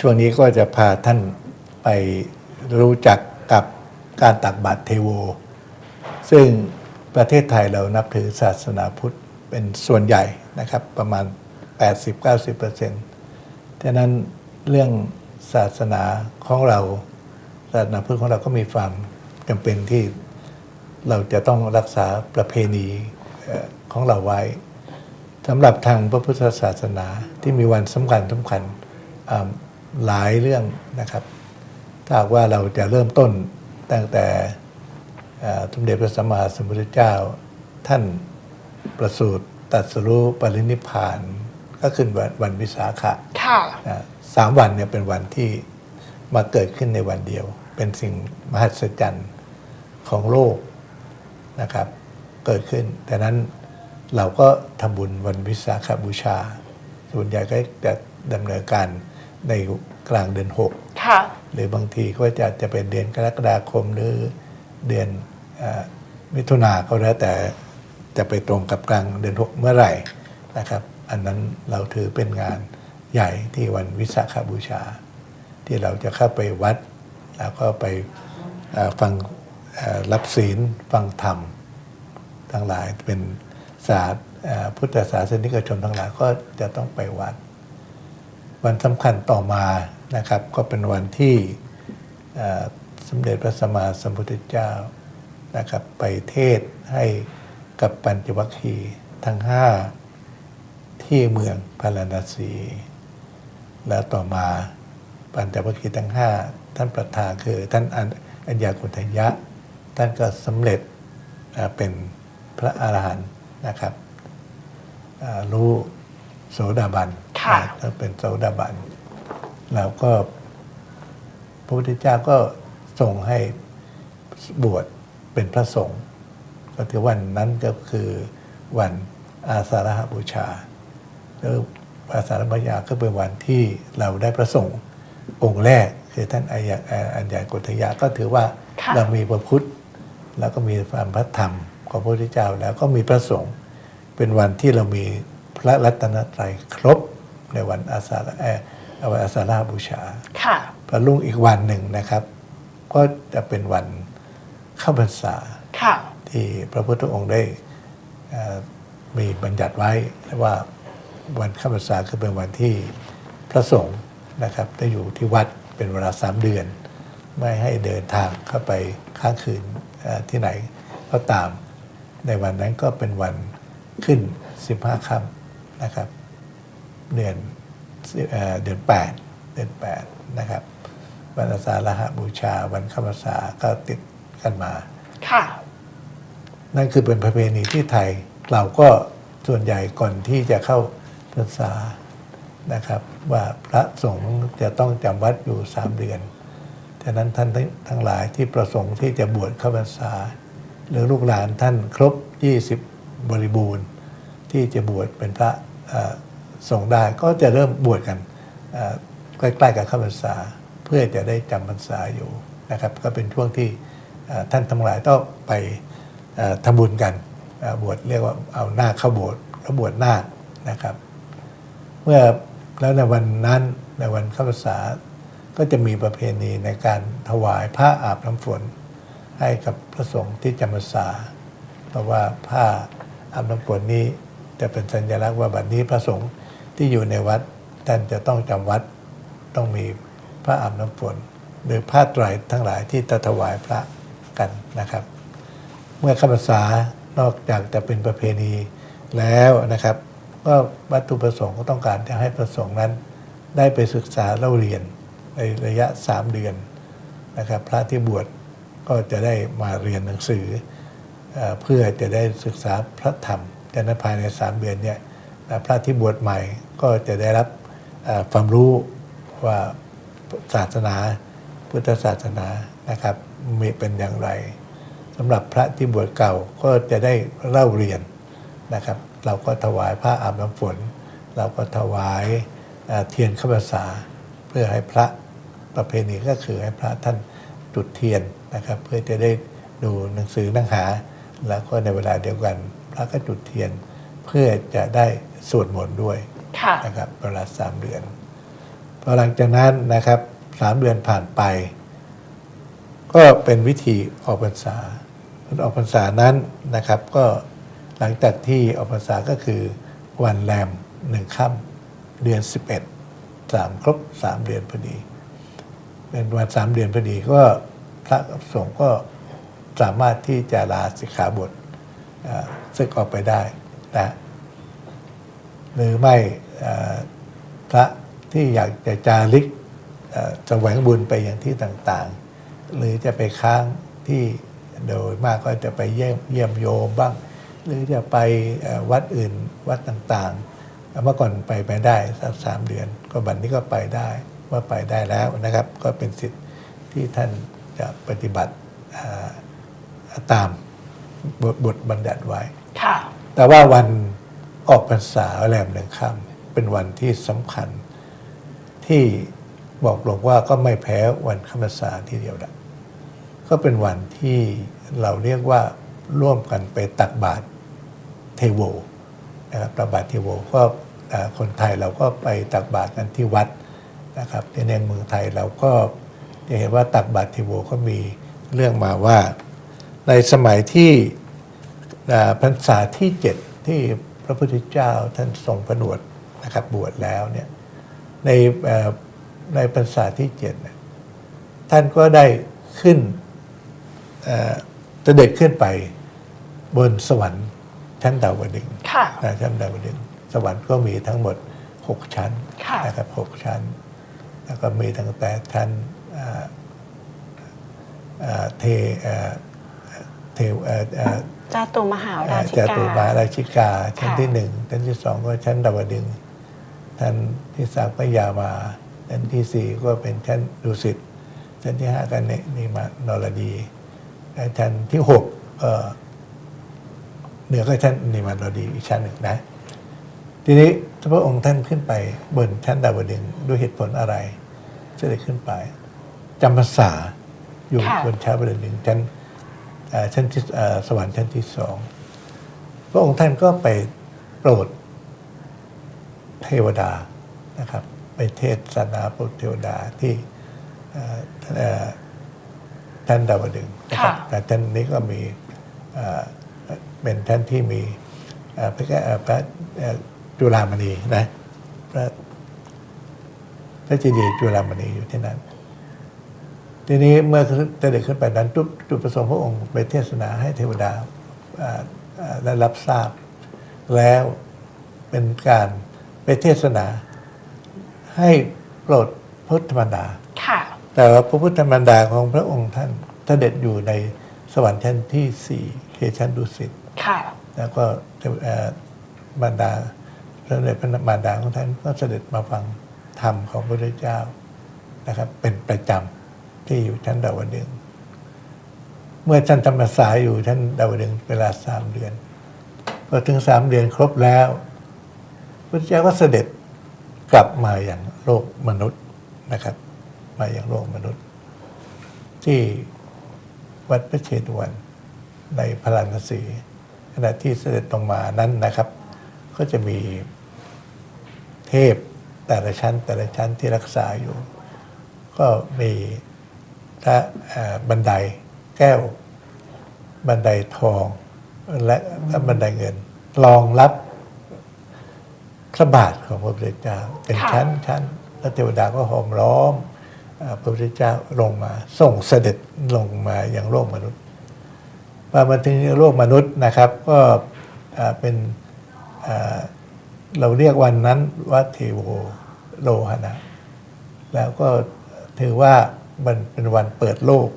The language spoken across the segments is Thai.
ช่วงนี้ก็จะพาท่านไปรู้จักกับการตักบาตรเทโว ซึ่งประเทศไทยเรานับถือศาสนาพุทธเป็นส่วนใหญ่นะครับ ประมาณ 80-90%ฉะนั้นเรื่องศาสนาของเรา ศาสนาพุทธของเราก็มีความจำเป็นที่เราจะต้องรักษาประเพณีของเราไว้สำหรับทางพระพุทธศาสนาที่มีวันสำคัญสำคัญ หลายเรื่องนะครับ ถ้าหากว่าเราจะเริ่มต้นตั้งแต่เอ่อสมเด็จพระสัมมาสัมพุทธเจ้า ท่านประสูติตรัสรู้ปรินิพพาน ก็ขึ้นวันวันวิสาขะค่ะนะสามวันเนี่ยเป็นวันที่มาเกิดขึ้นในวันเดียว เป็นสิ่งมหัศจรรย์ของโลกนะครับ เกิดขึ้น แต่นั้นเราก็ทำบุญวันวิสาขบูชาส่วนใหญ่ก็จะดำเนินการ ในกลางเดือนหกค่ะหรือบางทีก็จะจะเป็นเดือนกรกฎาคมหรือเดือนเออมิถุนาก็แล้วแต่จะไปตรงกับกลางเดือนหกเมื่อไหร่นะครับ อันนั้นเราถือเป็นงานใหญ่ที่วันวิสาขบูชา ที่เราจะเข้าไปวัด แล้วก็ไปเอ่อฟังเอ่อรับศีลฟังธรรมทั้งหลายเป็นศาสตร์เอ่อพุทธศาสนิกชนทั้งหลายก็จะต้องไปวัด วันสำคัญต่อมานะครับ ก็เป็นวันที่สมเด็จพระสัมมาสัมพุทธเจ้านะครับไปเทศให้กับปัญจวัคคีย์ทั้งห้าที่เมืองพาราณสี แล้วต่อมาปัญจวัคคีย์ทั้งห้าท่านประธานคือท่านอัญญากุทยะ ท่านก็สำเร็จเป็นพระอรหันต์นะครับรู้ โสดาบันค่ะถ้าเป็นโสดาบันแล้วก็พระพุทธเจ้าก็ส่งให้บวชเป็นพระสงฆ์ก็ถือวันนั้นก็คือวันอาสาฬหบูชาแล้วอาสาฬหบูชาก็เป็นวันที่เราได้พระสงฆ์องค์แรกคือท่านอัญญาอัญญากุทยะก็ถือว่าค่ะเรามีพระพุทธ แล้วก็มีความพระธรรมของพระพุทธเจ้าแล้วก็มีพระสงฆ์เป็นวันที่เรามี พระรัตนตรัยครบในวันอาสาฬเอ่อวันอาสาฬหบูชาค่ะพระรุ่งอีกวันหนึ่งนะครับ ก็จะเป็นวันเข้าพรรษาค่ะที่พระพุทธองค์ได้เอ่อมีบัญญัติไว้ว่าวันเข้าพรรษาคือเป็นวันที่พระสงฆ์นะครับได้อยู่ที่วัดเป็นเวลาสามเดือน ไม่ให้เดินทางเข้าไปค้างคืนเอ่อที่ไหนก็ตาม ในวันนั้นก็เป็นวันขึ้น 15ค่ำ นะครับเดือนสิเอ่อเดือนแปดเดือนแปดนะครับวันอาสาฬหบูชาวันเข้าพรรษาก็ติดกันมาค่ะนั่นคือเป็นประเพณีที่ไทยเราก็ส่วนใหญ่ก่อนที่จะเข้าพรรษานะครับ ว่าพระสงฆ์จะต้องจำวัดอยู่สามเดือนฉะนั้นท่านทั้งทั้งหลายที่ประสงค์ที่จะบวชเข้าพรรษา หรือลูกหลานท่านครบ 20 บริบูรณ์ ที่จะบวชเป็นพระเอ่อ ส่งได้ก็จะเริ่มบวชกันใกล้ๆกับข้าพรรษา เพื่อจะได้จำพรรษาอยู่นะครับ ก็เป็นช่วงที่ท่านทั้งหลายต้องไปทำบุญกันบวชเรียกว่าเอาหน้าเข้าโบสถ์แล้วบวชหน้านะครับ เมื่อแล้วในวันนั้นในวันเข้าพรรษาก็จะมีประเพณีในการถวายผ้าอาบน้ำฝน ให้กับพระสงฆ์ที่จำพรรษา เพราะว่าผ้าอาบน้ำฝนนี้ จะเป็นสัญลักษณ์ว่าบัดนี้พระสงฆ์ที่อยู่ในวัดท่านจะต้องจำวัดต้องมีผ้าอาบน้ำฝน หรือผ้าไตรทั้งหลายที่จะถวายพระกันนะครับ เมื่อเข้าพรรษานอกจากจะเป็นประเพณีแล้วนะครับ ก็วัตถุประสงค์ก็ต้องการจะให้ประสงค์นั้น ได้ไปศึกษาเล่าเรียนในระยะสามเดือนนะครับ พระที่บวชก็จะได้มาเรียนหนังสือเพื่อจะได้ศึกษาพระธรรม แต่ในภายในสามเดือนเนี่ยพระที่บวชใหม่ก็จะได้รับความรู้ว่าศาสนาพุทธศาสนานะครับมีเป็นอย่างไรสำหรับพระที่บวชเก่าก็จะได้เล่าเรียนนะครับ เราก็ถวายผ้าอาบน้ำฝน เราก็ถวายเอ่อเทียนข้ารรษาเพื่อให้พระประเพณีก็คือให้พระท่านจุดเทียนนะครับ เพื่อจะได้ดูหนังสือหนังหา แล้วก็ในเวลาเดียวกัน ระก็จุดเทียน เพื่อจะได้สวดมนต์ด้วยค่ะนะครับเวลาสามเดือนพอหลังจากนั้นนะครับสามเดือนผ่านไป ก็เป็นวิธีออกพรรษาออกพรรษานั้นนะครับ ก็หลังจากที่ออกพรรษาก็คือวันแรมหนึ่งค่ำเดือน11สามครบสามเดือนพอดี เป็นวันสามเดือนพอดีก็พระสงฆ์ก็สามารถที่จะลาสิกขาบท อ่าศึกออกไปได้นะหรือไม่พระที่อยากจะจาริกเอ่อแสวงบุญไปอย่างที่ต่างๆ หรือจะไปค้างที่โดยมากก็จะไปเยี่ยมเยี่ยมโยมบ้าง หรือจะไปวัดอื่นวัดต่างๆ เมื่อก่อนไปไปได้สักสามเดือน ก็บัดนนี้ก็ไปได้ว่าไปได้แล้วนะครับ ก็เป็นสิทธิ์ที่ท่านจะปฏิบัติตามบทบัญญัติไว้ แต่ว่าวันออกพรรษาแรมหนึ่งค่ำเป็นวันที่สำคัญ ที่บอกหลวงว่าก็ไม่แพ้วันข้าพรรษาที่เดียวละก็เป็นวันที่เราเรียกว่าร่วมกันไปตักบาตรเทโวนะครับตักบาตรเทโวก็คนไทยเราก็ไปตักบาตรกันที่วัดนะครับในเมืองไทยเราก็จะเห็นว่าตักบาตรเทโวก็มีเรื่องมาว่า ในสมัยที่ พรรษาที่เจ็ดที่พระพุทธเจ้าท่านทรงผนวดนะครับบวชแล้วเนี่ยในเอ่อในพรรษาที่เจ็ดเนี่ยท่านก็ได้ขึ้นเอ่อเสด็จขึ้นไปบนสวรรค์ชั้นดาวดึงส์ค่ะนะชั้นดาวดึงส์สวรรค์ก็มีทั้งหมดหกชั้นค่ะนะครับหกชั้น แล้วก็มีตั้งแต่ชั้นอ่าอ่าเทเอ่อเทวเอ่อเอ่อ จาตุมหาราชิจกาตุมาราชิกาชั้นค่ะที่หนึ่งชั้นที่สองก็ชั้นดาวดึงส์ชั้นที่สามก็ยามาชั้นที่สี่ก็เป็นชั้นดุสิตชั้นที่ห้าก็เนนิมานรดีและชั้นที่หกเอ่อเหนือก็ชั้นนิมานรดีอีกชั้นหนึ่งนะ ทีนี้พระองค์ท่านขึ้นไปบนชั้นดาวดึงส์ด้วยเหตุผลอะไรจะได้ขึ้นไปจำพรรษาอยู่ค่ะบนชั้นดาวดึงส์ชั้นเอ่อ ชั้นที่เอ่อสวรรค์ชั้นที่สองพระองค์ท่านก็ไปโปรดเทวดานะครับ ไปเทศนาโปรดเทวดาที่เอ่อเอ่อท่านดาวดึงส์นะครับค่ะแต่ท่านนี้ก็มีเอ่อเป็นท่านที่มีเอ่อพระแก้วเอ่อพระเอ่อจุฬามณีนะพระพระเจดีย์จุฬามณีอยู่ที่นั้น ทีนี้เมื่อเสด็จขึ้นไปนั้นจุดจุดประสงค์พระองค์ไปเทศนาให้เทวดาอ่าอ่าได้รับทราบ แล้วเป็นการไปเทศนา ให้โปรดพุทธมารดาค่ะแต่ว่าพระพุทธมารดาของพระองค์ท่านเสด็จอยู่ในสวรรค์ชั้นที่สี่คือชั้นดุสิตค่ะแล้วก็เอ่อมารดาพระเดชพระมารดาของท่านก็เสด็จมาฟังธรรมของพระพุทธเจ้านะครับ เป็นประจำ ที่อยู่ชั้นดาวดึง เมื่อท่านจำพรรษาอยู่ชั้นดาวดึงเวลาสามเดือนพอถึงสามเดือนครบแล้วพระเจ้าก็เสด็จกลับมาอย่างโลกมนุษย์นะครับ มาอย่างโลกมนุษย์ ที่วัดพระเชตวันในพระราณสีขณะที่เสด็จลงมานั้นนะครับ ก็จะมีเทพแต่ละชั้นแต่ละชั้นที่รักษาอยู่ ก็มี พระเอ่อบันไดแก้ว บันไดทอง และก็บันไดเงินรองรับพระบาทของพระพุทธเจ้าเป็นค่ะชั้นชั้นแล้วเทวดาก็หอมล้อมเอ่อพระพุทธเจ้าลงมาส่งเสด็จลงมาอย่างโลกมนุษย์พอมาถึงโลกมนุษย์นะครับ ก็อ่าเป็นอ่าเราเรียกวันนั้นว่าเทโวโลหนะ แล้วก็ถือว่า มันเป็นวันเปิดโลก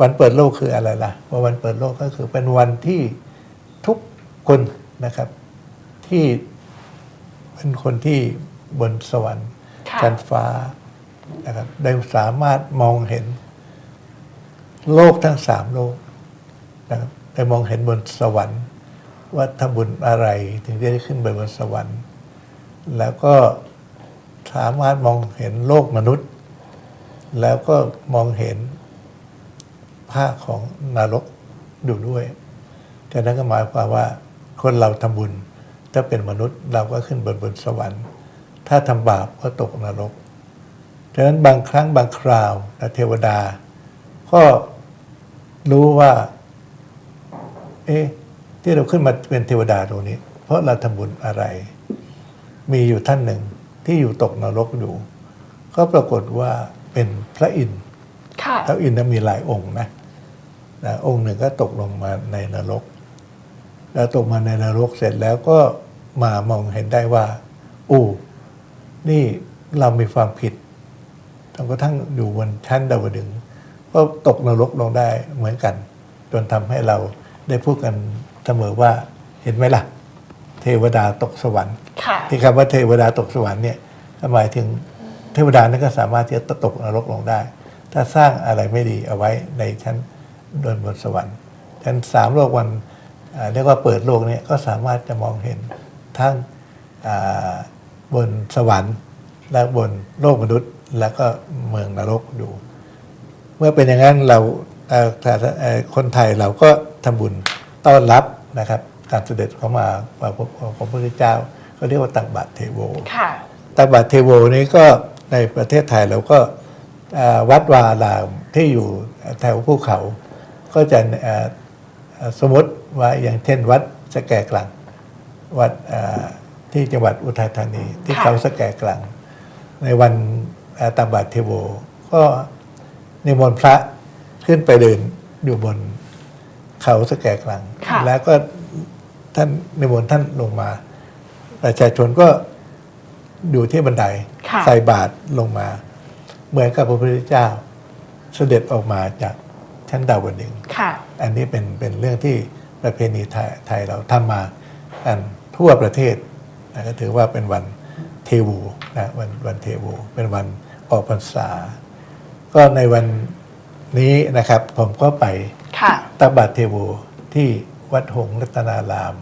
วันเปิดโลกคืออะไรล่ะว่าวันเปิดโลกก็คือเป็นวันที่ทุกคนนะครับ ที่เป็นคนที่บนสวรรค์ค่ะชั้นฟ้านะครับได้สามารถมองเห็น โลกทั้งสามโลกนะครับได้มองเห็นบนสวรรค์ ว่าทำบุญอะไรถึงจะได้ขึ้นไปบนสวรรค์ แล้วก็สามารถมองเห็นโลกมนุษย์ แล้วก็มองเห็นภาคของนรกอยู่ด้วยแต่นั้นก็หมายความว่าคนเราทำบุญถ้าเป็นมนุษย์เราก็ขึ้นบนบนสวรรค์ ถ้าทำบาปก็ตกนรกดังนั้นบางครั้งบางคราวเทวดา ก็รู้ว่า เอ๊ะที่เราขึ้นมาเป็นเทวดาตรงนี้ เพราะเราทำบุญอะไร มีอยู่ท่านหนึ่งที่อยู่ตกนรกอยู่ ก็ปรากฏว่า เป็นพระอินทร์ค่ะพระอินทร์นั้นมีหลายองค์นะนะองค์หนึ่งก็ตกลงมาในนรก แล้วตกมาในนรกเสร็จแล้วก็มามองเห็นได้ว่าอู้นี่เรามีความผิดจนกระทั่งอยู่บนชั้นดาวดึงส์ก็ตกนรกลงได้เหมือนกัน จนทำให้เราได้พูดกันเสมอว่าเห็นไหมล่ะ เทวดาตกสวรรค์ค่ะที่คำว่าเทวดาตกสวรรค์เนี่ยหมายถึง เทวดานั้นก็สามารถที่จะตกนรกลงได้ ถ้าสร้างอะไรไม่ดีเอาไว้ในชั้นบนบนสวรรค์ชั้นสามโลกวันอ่าเรียกว่าเปิดโลกเนี่ยก็สามารถจะมองเห็นทั้งอ่าบนสวรรค์ และบนโลกมนุษย์ แล้วก็เมืองนรกอยู่ เมื่อเป็นอย่างนั้นเราเอ่อถ้าเอ่อคนไทยเราก็ทำบุญต้อนรับนะครับ การเสด็จเข้ามามาพบของพระพุทธเจ้าก็เรียกว่าตักบาตรเทโวค่ะตักบาตรเทโวนี้ก็ ในประเทศไทยเราก็เอ่อวัดวาอารามที่อยู่แถวภูเขา ก็จะเอ่อเอ่อสมมติว่าอย่างเช่นวัดสแกกลัง วัดเอ่อที่จังหวัดอุทัยธานี ที่ค่ะเขาสแกกลัง ในวันเอ่อตักบาตรเทโว ก็นิมนต์พระขึ้นไปเดินอยู่บนเขาสแกกลังค่ะแล้วก็ท่านนิมนต์ท่านลงมา ประชาชนก็ อยู่ที่บันไดค่ะใส่บาตรลงมา เหมือนกับพระพุทธเจ้าเสด็จออกมาจากชั้นดาวดึงส์ค่ะอันนี้เป็นเป็นเรื่องที่ประเพณีไทยไทยเราทำมากันทั่วประเทศนะก็ถือว่าเป็นวันเทวูนะวันวันเทวู เป็นวันออกพรรษา ก็ในวันนี้นะครับ ผมก็ไปค่ะตักบาตรเทโวที่วัดหงส์รัตนาราม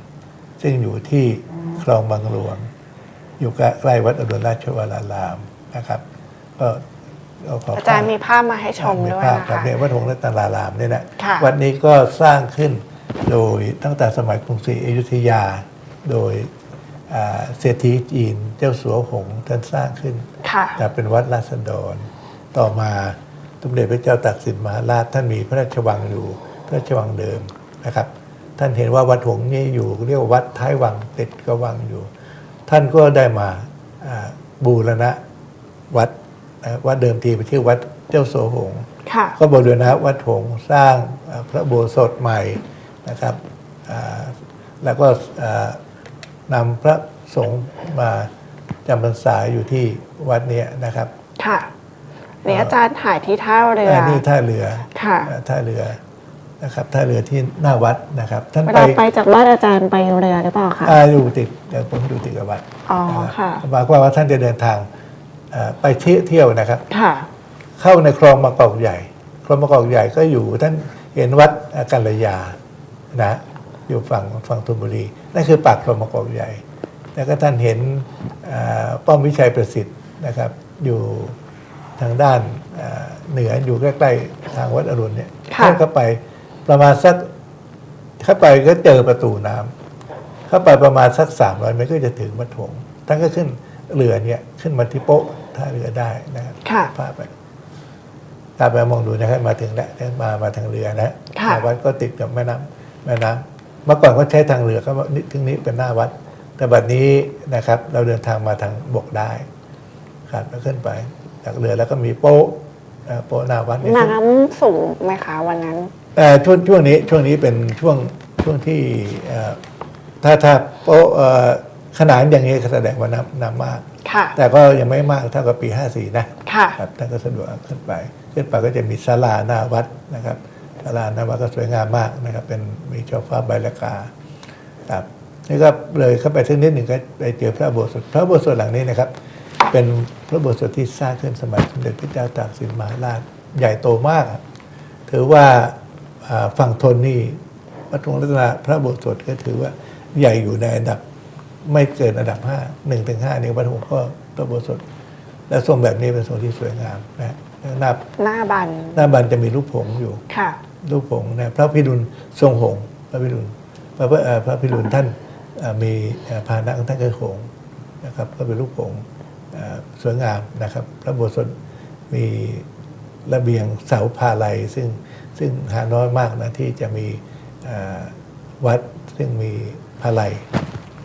ซึ่งอยู่ที่คลองบางหลวง อยู่ใกล้วัดอรุณราชวรารามนะครับ ก็ก็ขออาจารย์มีภาพมาให้ชมมีด้วยภาพนะครับคะเนี่ยวัดหงส์รัตนารามเนี่ยนะค่ะวัดนี้ก็สร้างขึ้นโดยตั้งแต่สมัยกรุงศรีอยุธยา โดยอ่าเศรษฐีจีนเจ้าสัวหงส์ท่านสร้างขึ้นค่ะแต่เป็นวัดราษฎร ต่อมาสมเด็จพระเจ้าตากสินมหาราชท่านมีพระราชวังอยู่พระราชวังเดิมนะครับ ท่านเห็นว่าวัดหงส์นี้อยู่เรียกว่าวัดท้ายวังติดกับวังอยู่ ท่านก็ได้มาอ่าบูรณะวัดนะวัดเดิมทีไปนชื่อวัดเจ้าโสหงส์ค่ะก็บูรณะวัดหงส์สร้างอ่าพระโบสถใหม่นะครับอ่าแล้วก็อ่านำพระสงฆ์มาจำพรรษาอยู่ที่วัดเนี้ยนะครับ ค่ะนี่อาจารย์ถ่ายที่ท่าเรืออันนี้ท่าเรือ ค่ะอ่าท่าเรือ นะครับท่าเรือที่หน้าวัดนะครับท่านเวไปลาไปจากบ้านอาจารย์ไปเรือหรือเปล่าคะอ่าอยู่ติดเดี๋ยวผมอยู่ติดกับวัดอ๋อนะครับค่ะ หมายความว่าท่านจะเดินทางอ่าไปเที่ยวเที่ยวนะครับ ค่ะ เข้าในคลองมะกอกใหญ่ คลองมะกอกใหญ่ก็อยู่ท่านเห็นวัดกัลยานะอยู่ฝั่งฝั่งธนบุรีนั่นคือปากคลองมะกอกใหญ่ แล้วก็ท่านเห็นอ่าป้อมวิชัยประสิทธิ์นะครับ อยู่ทางด้านอ่าเหนืออยู่ใกล้ๆทางวัดอรุณเนี่ยค่ะ ท่านเข้าไป ประมาณสักเข้าไปก็เจอประตูน้ำเข้าไปประมาณสักสามร้อยเมตรก็จะถึงวัดหงส์ท่านก็ขึ้นเรือเนี่ยขึ้นมาที่โป๊ะท่าเรือได้นะครับค่ะพาไปตามไปมองดูนะครับมาถึงแล้วมามาทางเรือนะค่ะวัดก็ติดกับแม่น้ำแม่น้ำเมื่อก่อนก็ใช้ทางเรือก็นิถึงนี้เป็นหน้าวัด แต่บัดนี้นะครับ เราเดินทางมาทางบกได้ครับแล้วขึ้นไปจากเรือแล้วก็มีโป๊ะเอ่อโป๊ะหน้าวัดเนี่ยน้ำสูงไหมคะวันนั้นเอ่อ ช่วงช่วงนี้ช่วงนี้เป็นช่วงช่วงที่เอ่อถ้าถ้าโป๊ะเอ่อขนาดอย่างนี้แสดงว่าน้ำน้ำมากค่ะแต่ก็ยังไม่มากเท่ากับปี 54นะค่ะครับท่านก็สะดวกขึ้นไป ขึ้นไปก็จะมีศาลาหน้าวัดนะครับศาลาหน้าวัดก็สวยงามมากนะครับ เป็นมีช่อฟ้าใบละกาครับนี่ก็เลยเข้าไปถึงนิดหนึ่งก็ไปเจอพระอุโบสถพระอุโบสถหลังนี้นะครับ เป็นพระอุโบสถที่สร้างขึ้นสมัยสมเด็จพระเจ้าตากสินมหาราชใหญ่โตมากครับถือว่าอ่า ฝั่งทนนี่วัดหงส์รัตนาพระอุโบสถก็ถือว่าใหญ่อยู่ในอันดับไม่เกินอันดับห้าหนึ่งถึงห้านี่วัดหงส์ก็พระอุโบสถและทรงแบบนี้เป็นทรงที่สวยงามนะหน้าหน้าบันหน้าบันจะมีรูปผงอยู่ค่ะรูปผงนะพระพิรุณทรงหงส์พระพิรุณพระพระเอ่อพระพิรุณท่านเอ่อมีเอ่อพาหนะของท่านคือหงส์นะครับก็เป็นรูปผงส์เอ่อสวยงามนะครับ พระโบสถมีระเบียงเสาพาลัยซึ่ง ซึ่งหาน้อยมากนะที่จะมีเอ่อวัดซึ่งมีพาลัย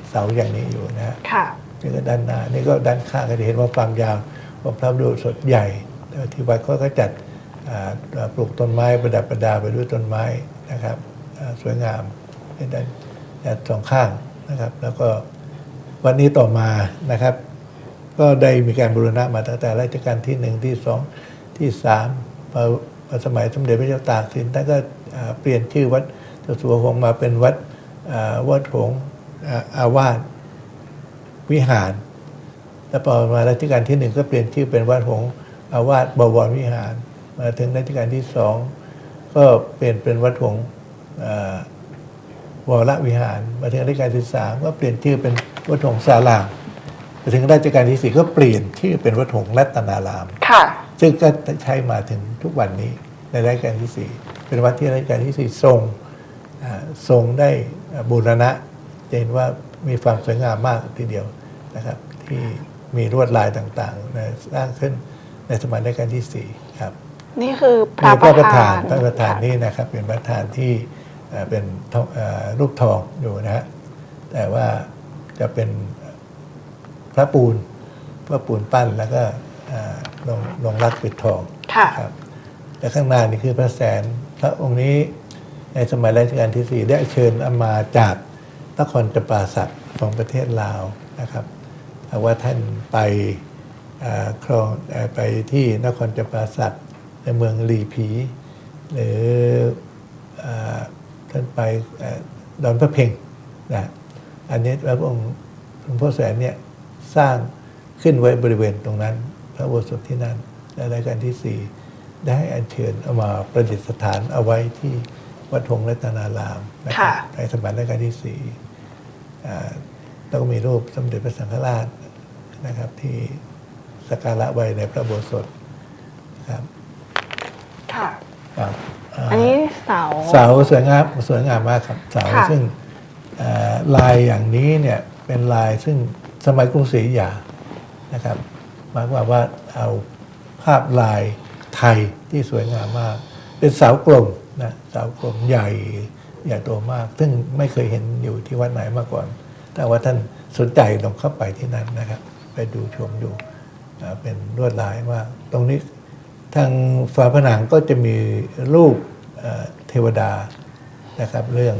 เสาอย่างนี้อยู่นะฮะค่ะนี่ก็ด้านหน้านี่ก็ด้านข้างก็จะเห็นว่าความยาวของพระบรมสดใหญ่แล้วที่วัดเขาก็จัดอ่าปลูกต้นไม้ประดับประดาไปด้วยต้นไม้นะครับอ่าสวยงามเป็นด้านด้านสองข้างนะครับ แล้วก็วันนี้ต่อมานะครับ ก็ได้มีการบูรณะมาตั้งแต่รัชกาลที่หนึ่งที่สองที่สามพอพอ สมัยสมเด็จพระเจ้าตากสินท่านก็เปลี่ยนชื่อวัดเจ้าสัวหงมาเป็นวัดวัดหงอาวาสวิหาร แล้วพอมารัชกาลที่หนึ่งก็เปลี่ยนชื่อเป็นวัดหงอาวาสบวรวิหาร มาถึงรัชกาลที่สองก็เปลี่ยนเป็นวัดหงวรวิหาร มาถึงรัชกาลที่สามก็เปลี่ยนชื่อเป็นวัดหงสาลามาถึงรัชกาลที่สี่ก็เปลี่ยนชื่อเป็นวัดหงรัตนารามค่ะ ซึ่งก็ใช้มาถึงทุกวันนี้ในรัชกาลที่สี่เป็นวัดที่รัชกาลที่สี่ทรงอ่าทรงได้บูรณะจะเห็นว่ามีความสวยงามมากทีเดียวนะครับ ที่มีลวดลายต่างๆนะสร้างขึ้นในสมัยรัชกาลที่สี่ครับ นี่คือพมีระพระประธานธพระประธานค่นี่นะครับเป็นประธานที่เอ่อเป็นทองเอ่อรูปทองอยู่นะฮะแต่ว่าจะเป็นพระปูนพระปูนปั้นแล้วก็เอ่อ ลงลงรักปิดทองค่ะครับและข้างหน้านี่คือพระแสน พระองค์นี้ในสมัยรัชกาลที่สี่ได้เชิญเอามาจากนครจำปาสักของประเทศลาวนะครับแต่ว่าท่านไปเอ่อครองเอ่อไปที่นครจำปาสักในเมืองลีผี หรือเอ่อท่านไปเอ่อดอนพระเพ็งนะอันนี้พระองค์หลวงพ่อแสนเนี่ยสร้างขึ้นไว้บริเวณตรงนั้น พระอุโบสถที่นั่นและรายการที่สี่ได้ให้อัญเชิญเอามาประดิษฐานเอาไว้ที่วัดหงส์รัตนารามนะครับค่ะในสมัยรัชกาลที่สี่อ่าแล้วก็มีรูปสมเด็จพระสังฆราชนะครับ ที่สักการะไว้ในพระอุโบสถครับค่ะครับอ่าอันนี้เสาเสาสวยงามสวยงามมากครับเสาค่ะซึ่งเอ่อลายอย่างนี้เนี่ยเป็นลายซึ่งสมัยกรุงศรีอยุธยานะครับ หมายความว่าเอาภาพลายไทยที่สวยงามมาก เป็นเสากลมนะเสากลมใหญ่ใหญ่โตมาก ซึ่งไม่เคยเห็นอยู่ที่วัดไหนมาก่อน แต่ว่าท่านสนใจลองเข้าไปที่นั่นนะครับ ไปดูชมดูเป็นลวดลายมาตรงนี้ทางฝาผนังก็จะมีรูปเทวดานะครับ เรื่อง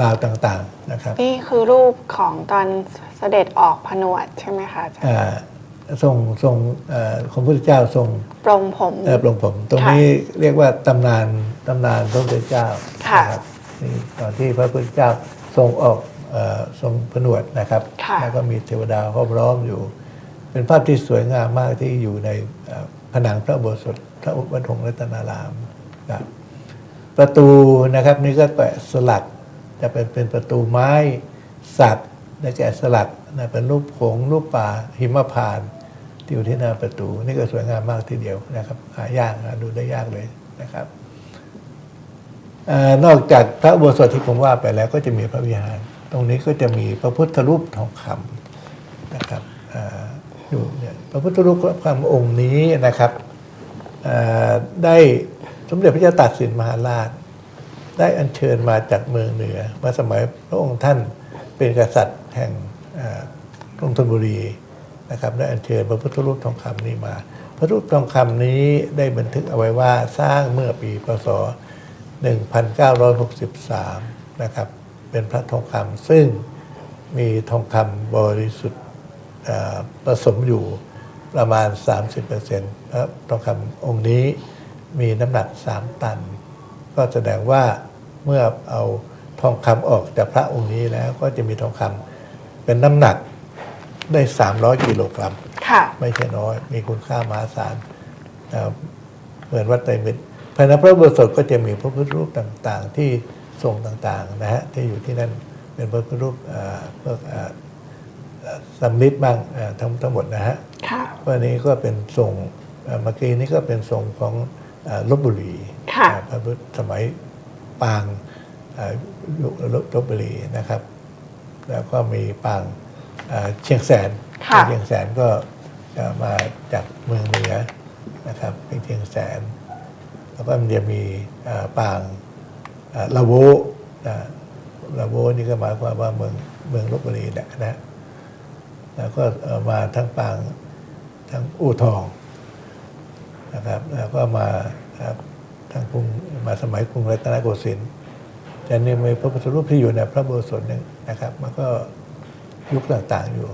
ราวต่างๆนะครับ นี่คือรูปของตอน ด็จออกผนวดใช่ไหมคะอาจารย์อ่าทรงทรงเอ่อของพระพุทธเจ้าทรงปรงผมเอ่อปลงผม ตรงนี้เรียกว่าตำนานตำนานพระพุทธเจ้าค่ะนะครับนี่ตอนที่พระพุทธเจ้าทรงออกเอ่อทรงผนวดนะครับค่ะแล้วก็มีเทวดาห้อมล้อมอยู่ เป็นภาพที่สวยงามมากที่อยู่ในเอ่อผนังพระอุโบสถพระวัดหงส์รัตนารามครับประตูนะครับนี่ก็แกะสลักจะเป็นเป็นประตูไม้สัต และแกะสลักนะเป็นรูปโขงรูปป่าหิมพานที่อยู่ที่หน้าประตู นี่ก็สวยงามมากทีเดียวนะครับหายากนะดูได้ยากเลยนะครับอนอกจากพระอุโบสถที่ผมว่าไปแล้วก็จะมีพระวิหาร ตรงนี้ก็จะมีพระพุทธรูปทองคำนะครับออยู่เนี่ยพระพุทธรูปทองคำองค์นี้นะครับได้สมเด็จพระเจ้าตากสินมหาราช ได้อัญเชิญมาจากเมืองเหนือมื่อสมัยพระองค์ท่าน เป็นกษัตริย์แห่งกรุงธนบุรีนะครับได้อัญเชิญพระพุทธรูปทองคำนี้มา พระรูปทองคำนี้ได้บันทึกเอาไว้ว่าสร้างเมื่อปีพศ 1963 นะครับ เป็นพระทองคำซึ่งมีทองคำบริสุทธิ์ผสมอยู่ประมาณ 30%พระทองคำองค์นี้มีน้ำหนัก 3 ตัน ก็แสดงว่าเมื่อเอา ทองคำออกจากพระองค์นี้แล้วก็จะมีทองคำเป็นน้ำหนักได้ 300 กิโลกรัมค่ะไม่ใช่น้อย มีคุณค่ามหาศาลเอ่อเหมือนวัดไตรมิตรภายในพระอุโบสถก็จะมีพระพุทธรูปต่างๆ ที่ทรงต่างๆนะฮะที่อยู่ที่นั่นเป็นพระพุทธรูปเอ่อพวกเอ่อเอ่อสำลิดบ้างเอ่อทั้งทั้งหมดนะฮะค่ะวันนี้ก็เป็นทรงเอ่อเมื่อกี้นี้ก็เป็นทรงของเอ่อลบบุรีค่ะเอ่อพระพุทธสมัยปางเอ่อยุค ลบบุรีนะครับ แล้วก็มีปางเอ่อเชียงแสนค่ะเชียงแสนก็จะมาจากเมืองเหนือนะครับเป็นเชียงแสน แล้วก็มันจะมีอ่าปางอ่าละโวนะละโวนี่ก็หมายความว่าเมืองเมืองลบบุรีแหละนะแล้วก็เอ่อมาทั้งปางทั้งอู่ทองนะครับแล้วก็มาครับทั้งกรุงมาสมัยกรุงรัตนโกสินทร์ จะเนี่ยมีพระพุทธรูปที่อยู่ในพระโบสถหนึ่งนะครับ มันก็ยุคต่างๆอยู่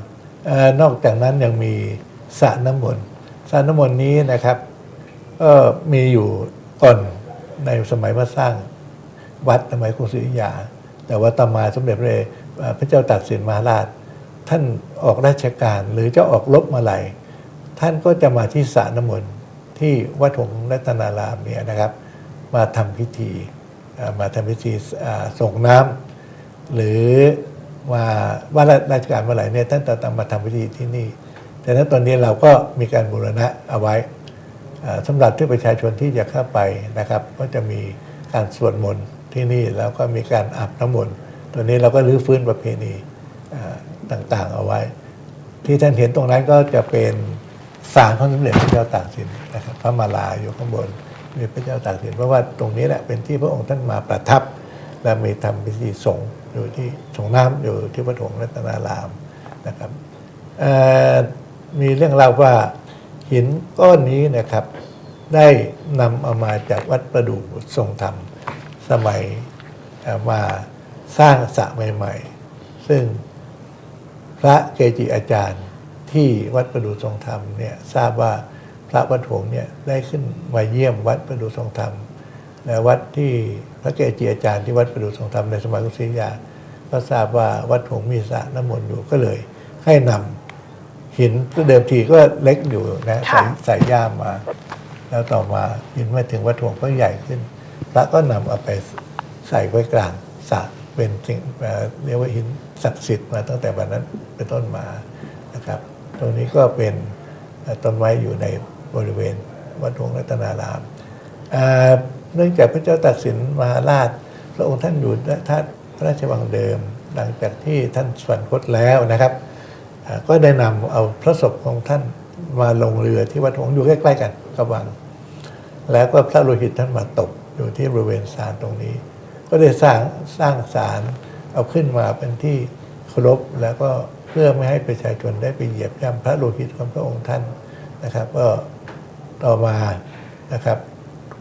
อนอกจากนั้นยังมีสระน้ำมนต์สระน้ำมนต์นี้นะครับก็มีอยู่ก่อนในสมัยมาสร้างวัดสมัยกรุงศรีอยุธยา แต่ว่าต่อมาสมเด็จพระเอ่อพระเจ้าตากสินมหาราช ท่านออกราชการหรือจะออกรบมาไหลท่านก็จะมาที่สระน้ำมนต์ที่วัดหงรัตนารามเนี่ยนะครับ มาทำพิธี มาทำพิธีส่งน้ำหรือว่าว่าราชการเมื่อไหร่เนี่ยท่านจะต้องมาทำพิธีที่นี่ แต่นั้นตอนนี้เราก็มีการบูรณะเอาไว้อ่าสำหรับที่ประชาชนที่จะเข้าไปนะครับ ก็จะมีการสวดมนต์ที่นี่แล้วก็มีการอาบน้ำมนต์ตัวนี้เราก็รื้อฟื้นประเพณีต่างๆเอาไว้ ที่ท่านเห็นตรงนั้นก็จะเป็นศาลพระสมเด็จพระเจ้าตากสินนะครับพระมาลาอยู่ข้างบน มีพระเจ้าตากสินเพราะว่าตรงนี้แหละเป็นที่พระองค์ท่านมาประทับ และมีทำพิธีสงฆ์อยู่ที่สงน้ำอยู่ที่วัดหงรัตนารามนะครับมีเรื่องเล่าว่าหินก้อนนี้นะครับ ได้นำเอามาจากวัดประดู่ทรงธรรมสมัยเอ่อมาสร้างสระใหม่ ๆ ซึ่งพระเกจิอาจารย์ที่วัดประดู่ทรงธรรมเนี่ยทราบว่า พระวัดหงส์เนี่ยได้ขึ้นมาเยี่ยมวัดประดู่ทรงธรรมและวัดที่พระเกจิอาจารย์ที่วัดประดู่ทรงธรรมในสมัยกรุงศรีอยุธยาก็ทราบว่าวัดหงส์มีสระน้ำมนต์อยู่ก็เลย ให้นำหินเดิมทีก็เล็กอยู่นะใส่ค่ะใส่ย่ามมา แล้วต่อมาหินมาถึงวัดหงส์ก็ใหญ่ขึ้นพระก็นำเอาไปใส่ไว้กลางสระเป็นสิ่งเอ่อเรียกว่าหินศักดิ์สิทธิ์มาตั้งแต่วันนั้นเป็นต้นมานะครับ ตรงนี้ก็เป็นเอ่อต้นไม้อยู่ใน บริเวณวัดหงส์รัตนารามเนื่องจากพระเจ้าตากสินมหาราช พระองค์ท่านอยู่ณท่าพระราชวังเดิม หลังจากที่ท่านสวรรคตแล้วนะครับ ก็ได้นำเอาพระศพของท่านมาลงเรือที่วัดหงส์อยู่ใกล้ๆกันกับวัง แล้วก็พระโลหิตท่านมาตกอยู่ที่บริเวณศาลตรงนี้ ก็ได้สร้างสร้างศาลเอาขึ้นมาเป็นที่เคารพแล้วก็เพื่อไม่ให้ประชาชนได้ไปเหยียบย่ำพระโลหิตของพระองค์ท่านนะครับ ก็ ต่อมานะครับ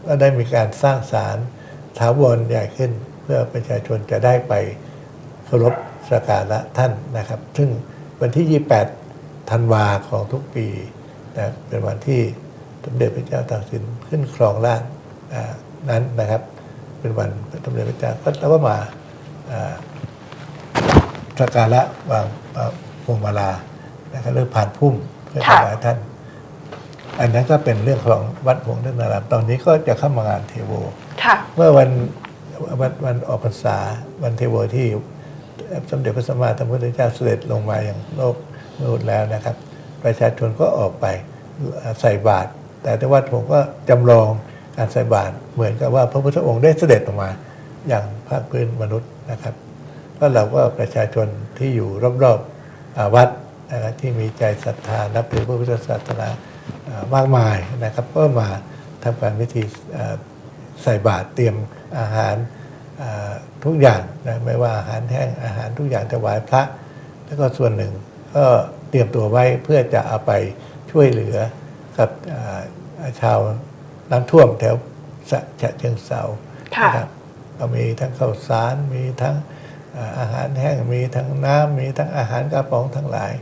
ก็ได้มีการสร้างศาลถาวรใหญ่ขึ้น เพื่อประชาชนจะได้ไปเคารพสักการะท่านนะครับ ซึ่งวันที่ 28 ธันวาของทุกปีนะเป็นวันที่สมเด็จพระเจ้าตากสินขึ้นครองราชนั้นนะครับ เป็นวันสมเด็จพระเจ้าก็แล้วก็มาสักการะวางพวงมาลานะครับเรื่องผ่านพุ่มเพื่อถวายท่าน อันนั้นก็เป็นเรื่องของวัดหงส์รัตนารามตอนนี้ก็จะเข้ามางานเทโว ค่ะ เมื่อวันวันวันออกพรรษาวันเทโวที่สมเด็จพระสัมมาสัมพุทธเจ้าเสด็จลงมาอย่างโลกมนุษย์แล้วนะครับ ประชาชนก็ออกไปใส่บาตรแต่ที่วัดผมก็จำลองการใส่บาตรเหมือนกับว่าพระพุทธองค์ได้เสด็จลงมาอย่างภาคพื้นมนุษย์นะครับก็เราก็ประชาชนที่อยู่รอบๆอ่าวัดนะครับที่มีใจศรัทธานับถือพระพุทธศาสนาอ่า มากมายนะครับก็มาทำการพิธีอ่าใส่บาตรเตรียมอาหารอ่าทุกอย่างนะไม่ว่าอาหารแห้งอาหารทุกอย่างถวายพระ แล้วก็ส่วนหนึ่งก็เตรียมตัวไว้เพื่อจะเอาไปช่วยเหลือกับอ่าชาวน้ำท่วมแถวฉะฉะเชิงเซาค่ะนะครับก็มีทั้งข้าวสารมีทั้งอ่าอาหารแห้งมีทั้งน้ำมีทั้งอาหารกระป๋องทั้งหลาย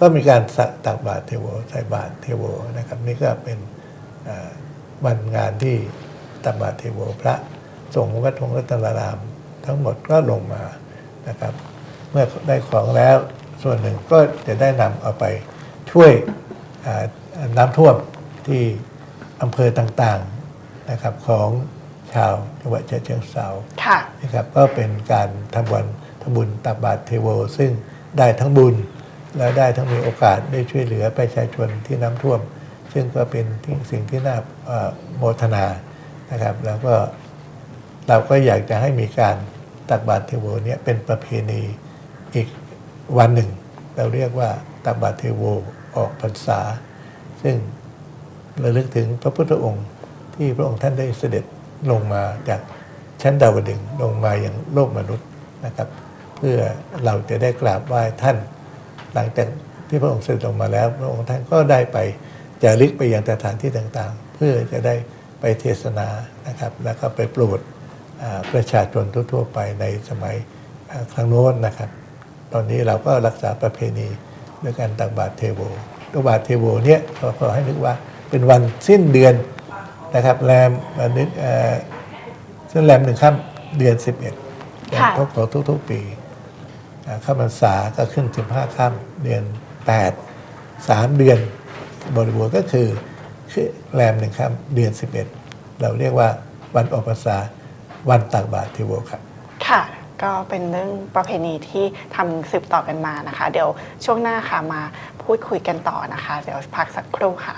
ก็มีการสักตักบาตรเทโวใส่บาตรเทโวนะครับ นี่ก็เป็นอ่าวันงานที่ตักบาตรเทโวพระสงฆ์วัดหงส์รัตนาราม ทั้งหมดก็ลงมานะครับ เมื่อได้ของแล้วส่วนหนึ่งก็จะได้นำเอาไปช่วยอ่าน้ำท่วมที่อำเภอต่างๆนะครับของชาวจังหวัดฉะเชิงเทราค่ะนะครับก็เป็นการทำวันทำบุญตักบาตรเทโว ซึ่งได้ทั้งบุญ และได้ทั้งมีโอกาสได้ช่วยเหลือประชาชนที่น้ำท่วม ซึ่งก็เป็นสิ่งที่น่าโมทนานะครับ แล้วก็เราก็อยากจะให้มีการตักบาตรเทโวเนี่ยเป็นประเพณีอีกวันหนึ่ง เราเรียกว่าตักบาตรเทโวออกพรรษา ซึ่งระลึกถึงพระพุทธองค์ที่พระองค์ท่านได้เสด็จลงมาจากชั้นดาวดึงลงมาอย่างโลกมนุษย์นะครับ เพื่อเราจะได้กราบไหว้ท่าน หลังจากที่พระองค์เสด็จลงมาแล้ว พระองค์ท่านก็ได้ไปจาริกไปยังสถานที่ต่างๆ เพื่อจะได้ไปเทศนานะครับ แล้วก็ไปโปรดอ่าประชาชนทั่วๆไปในสมัยอ่าครั้งโน้นนะครับ ตอนนี้เราก็รักษาประเพณีด้วยการตักบาตรเทโวตักบาตรเทโวเนี่ยขอขอให้นึกว่าเป็นวันสิ้นเดือนนะครับแรมวันนี้เอ่อซึ่งแรมหนึ่งค่ำเดือน 11ค่ะของของทุกๆปีอ่า เข้าพรรษาก็ขึ้น15ค่ำเดือน8 3เดือนบริบูรณ์ก็คือคือแรมหนึ่งค่ำเดือน11เราเรียกว่าวันออกพรรษาวันตักบาตรเทโวครับค่ะก็เป็นเรื่องประเพณีที่ทำสืบต่อกันมานะคะ เดี๋ยวช่วงหน้าค่ะมาพูดคุยกันต่อนะคะ เดี๋ยวพักสักครู่ค่ะ